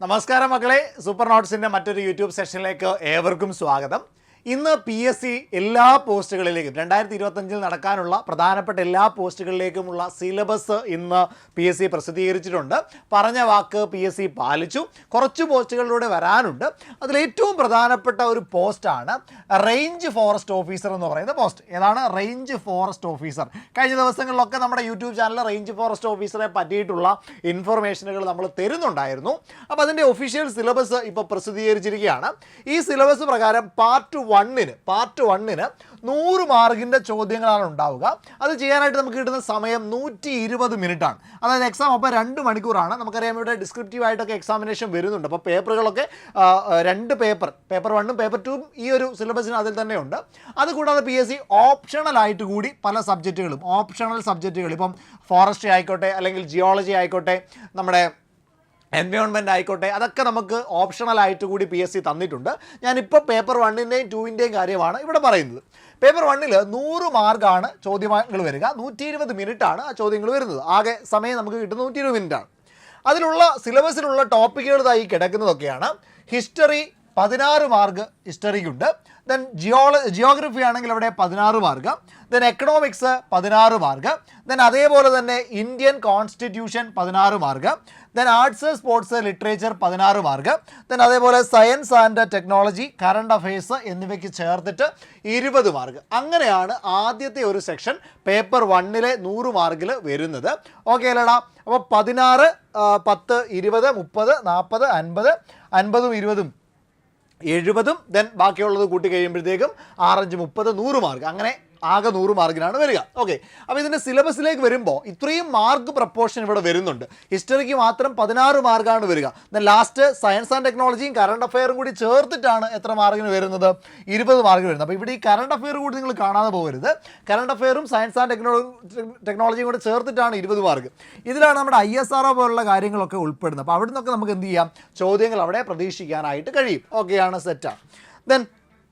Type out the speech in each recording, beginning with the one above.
നമസ്കാരം മക്കളെ സൂപ്പർ നോട്ട്സിന്റെ മറ്റൊരു യൂട്യൂബ് സെഷനിലേക്ക് ഏവർക്കും സ്വാഗതം. ഇന്ന് പി എസ് സി എല്ലാ പോസ്റ്റുകളിലേക്കും രണ്ടായിരത്തി ഇരുപത്തഞ്ചിൽ നടക്കാനുള്ള പ്രധാനപ്പെട്ട എല്ലാ പോസ്റ്റുകളിലേക്കുമുള്ള സിലബസ് ഇന്ന് പി എസ് സി പ്രസിദ്ധീകരിച്ചിട്ടുണ്ട്. പറഞ്ഞ വാക്ക് പി എസ് സി പാലിച്ചു. കുറച്ച് പോസ്റ്റുകളിലൂടെ വരാനുണ്ട്. അതിലേറ്റവും പ്രധാനപ്പെട്ട ഒരു പോസ്റ്റാണ് റേഞ്ച് ഫോറസ്റ്റ് ഓഫീസർ എന്ന് പറയുന്ന പോസ്റ്റ്. ഏതാണ്? റേഞ്ച് ഫോറസ്റ്റ് ഓഫീസർ കഴിഞ്ഞ ദിവസങ്ങളിലൊക്കെ നമ്മുടെ യൂട്യൂബ് ചാനൽ റേഞ്ച് ഫോറസ്റ്റ് ഓഫീസറെ പറ്റിയിട്ടുള്ള ഇൻഫർമേഷനുകൾ നമ്മൾ തരുന്നുണ്ടായിരുന്നു. അപ്പോൾ അതിന്റെ ഒഫീഷ്യൽ സിലബസ് ഇപ്പോൾ പ്രസിദ്ധീകരിച്ചിരിക്കുകയാണ്. ഈ സിലബസ് പ്രകാരം പാർട്ട് വണ്ണിന് പാർട്ട് വണ്ണിന് നൂറ് മാർക്കിന്റെ ചോദ്യങ്ങളാണ് ഉണ്ടാവുക. അത് ചെയ്യാനായിട്ട് നമുക്ക് കിട്ടുന്ന സമയം നൂറ്റി ഇരുപത് മിനിറ്റാണ്. അതായത് എക്സാം അപ്പോൾ രണ്ട് മണിക്കൂറാണ്. നമുക്കറിയാം ഇവിടെ ഡിസ്ക്രിപ്റ്റീവ് ആയിട്ടൊക്കെ എക്സാമിനേഷൻ വരുന്നുണ്ട്. അപ്പോൾ പേപ്പറുകളൊക്കെ രണ്ട് പേപ്പർ പേപ്പർ വണ്ണും പേപ്പർ ടൂവും ഈ ഒരു സിലബസിന് അതിൽ തന്നെയുണ്ട് അതുകൂടാതെ പി എസ് സി ഓപ്ഷണൽ ആയിട്ട് കൂടി പല സബ്ജക്റ്റുകളും ഓപ്ഷണൽ സബ്ജക്റ്റുകൾ ഇപ്പം ഫോറസ്ട്രി ആയിക്കോട്ടെ അല്ലെങ്കിൽ ജിയോളജി ആയിക്കോട്ടെ നമ്മുടെ എൻവയോൺമെന്റ് ആയിക്കോട്ടെ അതൊക്കെ നമുക്ക് ഓപ്ഷണൽ ആയിട്ട് കൂടി പി എസ് സി തന്നിട്ടുണ്ട്. ഞാനിപ്പോൾ പേപ്പർ വണ്ണിന്റെയും ടൂവിന്റെയും കാര്യമാണ് ഇവിടെ പറയുന്നത്. പേപ്പർ വണ്ണിൽ നൂറ് മാർക്കാണ് ചോദ്യങ്ങൾ വരിക. നൂറ്റി ഇരുപത് മിനിറ്റാണ് ആ ചോദ്യങ്ങൾ വരുന്നത്. ആകെ സമയം നമുക്ക് കിട്ടുന്നത് നൂറ്റി ഇരുപത് മിനിറ്റാണ് അതിലുള്ള സിലബസിലുള്ള ടോപ്പിക്കുകൾ ഇതായി കിടക്കുന്നതൊക്കെയാണ്. ഹിസ്റ്ററി പതിനാറ് മാർക്ക് ഹിസ്റ്ററിക്കുണ്ട്. ദെൻ ജിയോള ജിയോഗ്രഫി ആണെങ്കിൽ അവിടെ പതിനാറ് മാർക്ക്. ദെൻ എക്കണോമിക്സ് പതിനാറ് മാർക്ക്. ദെൻ അതേപോലെ തന്നെ ഇന്ത്യൻ കോൺസ്റ്റിറ്റ്യൂഷൻ പതിനാറ് mark. Then arts sports literature പതിനാറ് മാർക്ക്. ദെൻ അതേപോലെ science and technology current affairs എന്നിവയ്ക്ക് ചേർത്തിട്ട് ഇരുപത് മാർക്ക്. അങ്ങനെയാണ് ആദ്യത്തെ ഒരു സെക്ഷൻ പേപ്പർ വണ്ണിലെ നൂറ് മാർക്കിൽ വരുന്നത്. ഓക്കെ അല്ലടാ. അപ്പോൾ പതിനാറ് പത്ത് ഇരുപത് മുപ്പത് നാൽപ്പത് അൻപത് അൻപതും ഇരുപതും എഴുപതും ദെൻ ബാക്കിയുള്ളത് കൂട്ടി കഴിയുമ്പോഴത്തേക്കും ആറഞ്ച് മുപ്പത് നൂറ് മാർക്ക് അങ്ങനെ ആകെ നൂറ് മാർക്കിനാണ് വരിക. ഓക്കെ അപ്പോൾ ഇതിന്റെ സിലബസിലേക്ക് വരുമ്പോൾ ഇത്രയും മാർക്ക് പ്രപ്പോർഷൻ ഇവിടെ വരുന്നുണ്ട്. ഹിസ്റ്ററിക്ക് മാത്രം പതിനാറ് മാർക്കാണ് വരിക. എന്നാൽ ലാസ്റ്റ് സയൻസ് ആൻഡ് ടെക്നോളജിയും കറണ്ട് അഫെയറും കൂടി ചേർത്തിട്ടാണ് എത്ര മാർക്കിന് വരുന്നത്? ഇരുപത് മാർക്കിന് വരുന്നത്. അപ്പോൾ ഇവിടെ ഈ കറണ്ട് അഫെയർ കൂടി നിങ്ങൾ കാണാതെ പോകരുത്. കറണ്ട് അഫെയറും സയൻസ് ആൻഡ് ടെക്നോളജി ടെക്നോളജിയും കൂടി ചേർത്തിട്ടാണ് ഇരുപത് മാർക്ക്. ഇതിലാണ് നമ്മുടെ ഐ എസ് ആർ ഒ പോലുള്ള കാര്യങ്ങളൊക്കെ ഉൾപ്പെടുന്നത്. അപ്പോൾ അവിടെ നിന്നൊക്കെ നമുക്ക് എന്ത് ചെയ്യാം? ചോദ്യങ്ങൾ അവിടെ പ്രതീക്ഷിക്കാനായിട്ട് കഴിയും. ഓക്കെയാണ് സെറ്റാണ് ദെൻ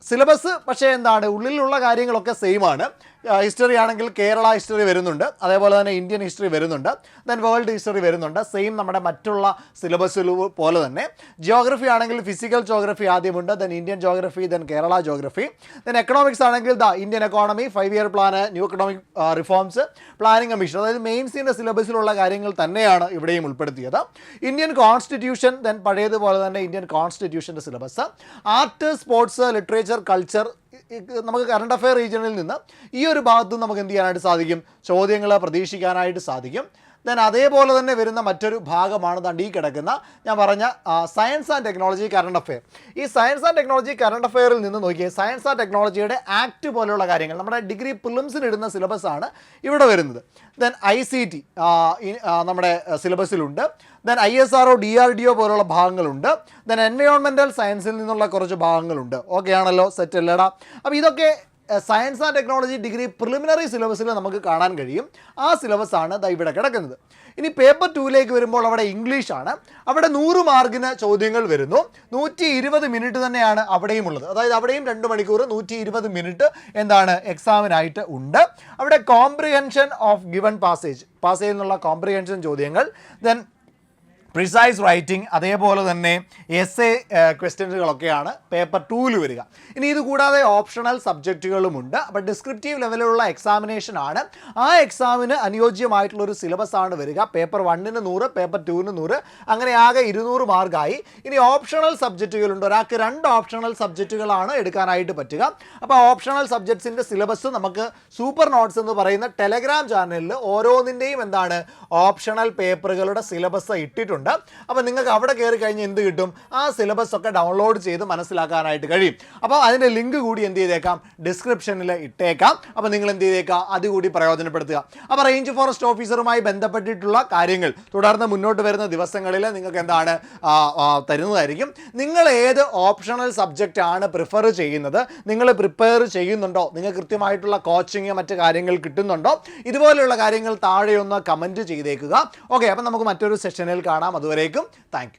സിലബസ് പക്ഷേ എന്താണ് ഉള്ളിലുള്ള കാര്യങ്ങളൊക്കെ സെയിം ആണ്. ഹിസ്റ്ററി ആണെങ്കിൽ കേരള ഹിസ്റ്ററി വരുന്നുണ്ട്. അതേപോലെ തന്നെ ഇന്ത്യൻ ഹിസ്റ്ററി വരുന്നുണ്ട്. ദെൻ വേൾഡ് ഹിസ്റ്ററി വരുന്നുണ്ട്. സെയിം നമ്മുടെ മറ്റുള്ള സിലബസിൽ പോലെ തന്നെ. ജിയോഗ്രഫി ആണെങ്കിൽ physical geography ആദ്യമുണ്ട്. Then Indian geography then Kerala geography then economics ആണെങ്കിൽ the Indian economy five year plan new economic reforms planning commission അതായത് മെയിൻസിന്റെ സിലബസിലുള്ള കാര്യങ്ങൾ തന്നെയാണ് ഇവിടെയും ഉൾപ്പെടുത്തിയത്. ഇന്ത്യൻ കോൺസ്റ്റിറ്റ്യൂഷൻ ദെൻ പഴയതുപോലെ തന്നെ Indian കോൺസ്റ്റിറ്റ്യൂഷന്റെ syllabus art sports literature culture നമുക്ക് കറണ്ട് അഫയർ റീജിയണിൽ നിന്ന് ഈ ഒരു ഭാഗത്ത് നമുക്ക് എന്ത് ചെയ്യാനായിട്ട് സാധിക്കും? ചോദ്യങ്ങൾ പ്രതീക്ഷിക്കാനായിട്ട് സാധിക്കും. ദെൻ അതേപോലെ തന്നെ വരുന്ന മറ്റൊരു ഭാഗമാണ് ദാണ്ട് ഈ കിടക്കുന്ന. ഞാൻ പറഞ്ഞ science and technology current affair ഈ സയൻസ് ആൻഡ് ടെക്നോളജി കറണ്ട് അഫെയറിൽ നിന്ന് നോക്കിയാൽ സയൻസ് ആൻഡ് ടെക്നോളജിയുടെ ആക്ട് പോലെയുള്ള കാര്യങ്ങൾ നമ്മുടെ ഡിഗ്രി പ്രിലിംസിന് ഇടുന്ന സിലബസ് ആണ് ഇവിടെ വരുന്നത്. ദെൻ ഐ സി ടി നമ്മുടെ സിലബസിലുണ്ട് then I S R O D R D O പോലുള്ള ഭാഗങ്ങളുണ്ട്. ദെൻ എൻവയോൺമെന്റൽ സയൻസിൽ നിന്നുള്ള കുറച്ച് ഭാഗങ്ങളുണ്ട്. ഓക്കെ ആണല്ലോ സെറ്റ് അല്ലേടാ? അപ്പോൾ ഇതൊക്കെ science and technology degree preliminary സിലബസിൽ നമുക്ക് കാണാൻ കഴിയും. ആ സിലബസ് ആണ് ഇവിടെ കിടക്കുന്നത്. ഇനി പേപ്പർ ടൂവിലേക്ക് വരുമ്പോൾ അവിടെ ഇംഗ്ലീഷാണ് അവിടെ നൂറ് മാർക്കിന് ചോദ്യങ്ങൾ വരുന്നു. നൂറ്റി ഇരുപത് മിനിറ്റ് തന്നെയാണ് അവിടെയും ഉള്ളത്. അതായത് അവിടെയും രണ്ട് മണിക്കൂർ നൂറ്റി ഇരുപത് മിനിറ്റ് എന്താണ് എക്സാമിനായിട്ട് ഉണ്ട്. അവിടെ കോംപ്രിഹെൻഷൻ ഓഫ് ഗിവൺ പാസേജ് പാസേജിൽ നിന്നുള്ള കോംപ്രിഹെൻഷൻ ചോദ്യങ്ങൾ ദെൻ പ്രിസൈസ് റൈറ്റിംഗ് അതേപോലെ തന്നെ എസ് എ ക്വസ്റ്റ്യൻസുകളൊക്കെയാണ് പേപ്പർ ടൂവിൽ വരിക. ഇനി ഇതുകൂടാതെ ഓപ്ഷണൽ സബ്ജക്റ്റുകളുമുണ്ട് അപ്പോൾ ഡിസ്ക്രിപ്റ്റീവ് ലെവലിലുള്ള എക്സാമിനേഷൻ ആണ് ആ എക്സാമിന് അനുയോജ്യമായിട്ടുള്ള ഒരു സിലബസ് ആണ് വരിക. പേപ്പർ വണ്ണിന് നൂറ് പേപ്പർ ടൂവിന് നൂറ് അങ്ങനെ ആകെ ഇരുന്നൂറ് മാർക്കായി. ഇനി ഓപ്ഷണൽ സബ്ജക്റ്റുകളുണ്ട് ഒരാൾക്ക് രണ്ട് ഓപ്ഷണൽ സബ്ജക്റ്റുകളാണ് എടുക്കാനായിട്ട് പറ്റുക. അപ്പോൾ ഓപ്ഷണൽ സബ്ജക്ട്സിന്റെ സിലബസ് നമുക്ക് സൂപ്പർ നോട്ട്സ് എന്ന് പറയുന്ന ടെലഗ്രാം ചാനലിൽ ഓരോന്നിന്റെയും എന്താണ്? ഓപ്ഷണൽ പേപ്പറുകളുടെ സിലബസ് ഇട്ടിട്ടുണ്ട്. അപ്പോൾ നിങ്ങൾക്ക് അവിടെ കയറി കഴിഞ്ഞ് എന്ത് കിട്ടും? ആ സിലബസ് ഒക്കെ ഡൗൺലോഡ് ചെയ്ത് മനസ്സിലാക്കാനായിട്ട് കഴിയും. അപ്പോൾ അതിന്റെ ലിങ്ക് കൂടി എന്ത് ചെയ്തേക്കാം? ഡിസ്ക്രിപ്ഷനിൽ ഇട്ടേക്കാം. അപ്പോൾ നിങ്ങൾ എന്ത് ചെയ്തേക്കാം അതുകൂടി പ്രയോജനപ്പെടുത്തുക. അപ്പോൾ റേഞ്ച് ഫോറസ്റ്റ് ഓഫീസറുമായി ബന്ധപ്പെട്ടിട്ടുള്ള കാര്യങ്ങൾ. തുടർന്ന് മുന്നോട്ട് വരുന്ന ദിവസങ്ങളിൽ നിങ്ങൾക്ക് എന്താണ്? തരുന്നതായിരിക്കും. നിങ്ങൾ ഏത് ഓപ്ഷണൽ സബ്ജക്റ്റ് ആണ് പ്രിഫർ ചെയ്യുന്നത്? നിങ്ങൾ പ്രിപ്പയർ ചെയ്യുന്നുണ്ടോ? നിങ്ങൾ കൃത്യമായിട്ടുള്ള കോച്ചിങ് മറ്റ് കാര്യങ്ങൾ കിട്ടുന്നുണ്ടോ? ഇതുപോലെയുള്ള കാര്യങ്ങൾ താഴെ ഒന്ന് കമന്റ് ചെയ്തേക്കുക. ഓക്കെ അപ്പം നമുക്ക് മറ്റൊരു സെഷനിൽ കാണാം. അതുവരേക്കും താങ്ക്